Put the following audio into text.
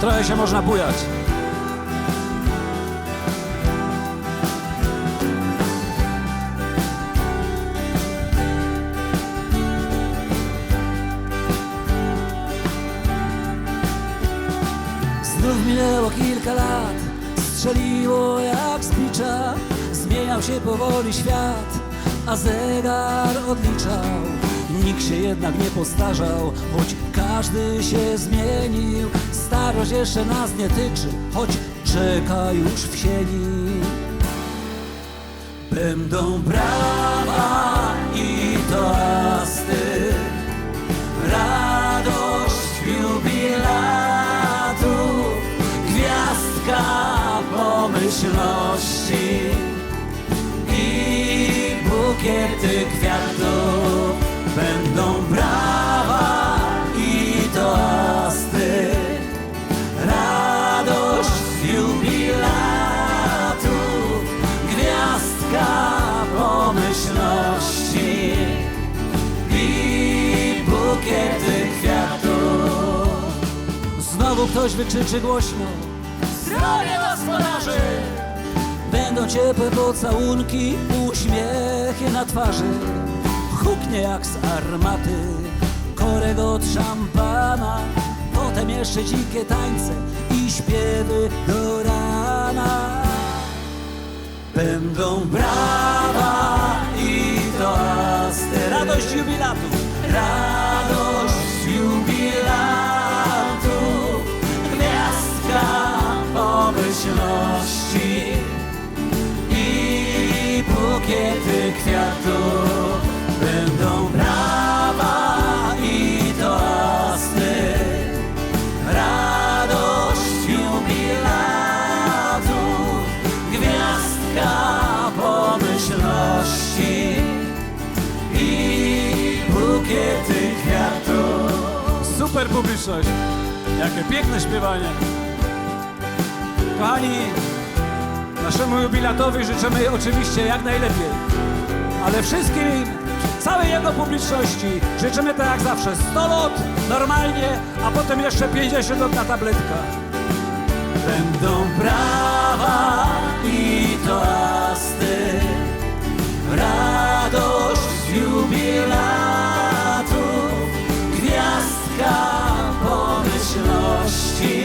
trochę się można bujać. Znów minęło kilka lat, strzeliło jak z Zmieniał się powoli świat, a zegar odliczał Nikt się jednak nie postarzał, choć każdy się zmienił. Starość jeszcze nas nie tyczy, choć czeka już w sieni. Będą brawa i toasty Radość jubilatu Gwiazdka pomyślności I bukiety kwiatów Znowu ktoś wykrzyczy głośno. Zdrowie gospodarzy! Będą ciepłe pocałunki, uśmiechy na twarzy. Huknie jak z armaty, korek od szampana. Potem jeszcze dzikie tańce i śpiewy do rana. Będą brawa i toasty Radość jubilatu pomyślności I bukiety kwiatów Będą brawa i toasty Radość jubilatu Gwiazdka pomyślności I bukiety kwiatów Super publiczność! Jakie piękne śpiewanie! Kochani, naszemu jubilatowi życzymy oczywiście jak najlepiej, ale wszystkim, całej jego publiczności życzymy tak jak zawsze 100 lot normalnie, a potem jeszcze 50 lot na tabletka. Będą prawa i toasty, radość z jubilatów, gwiazdka pomyślności.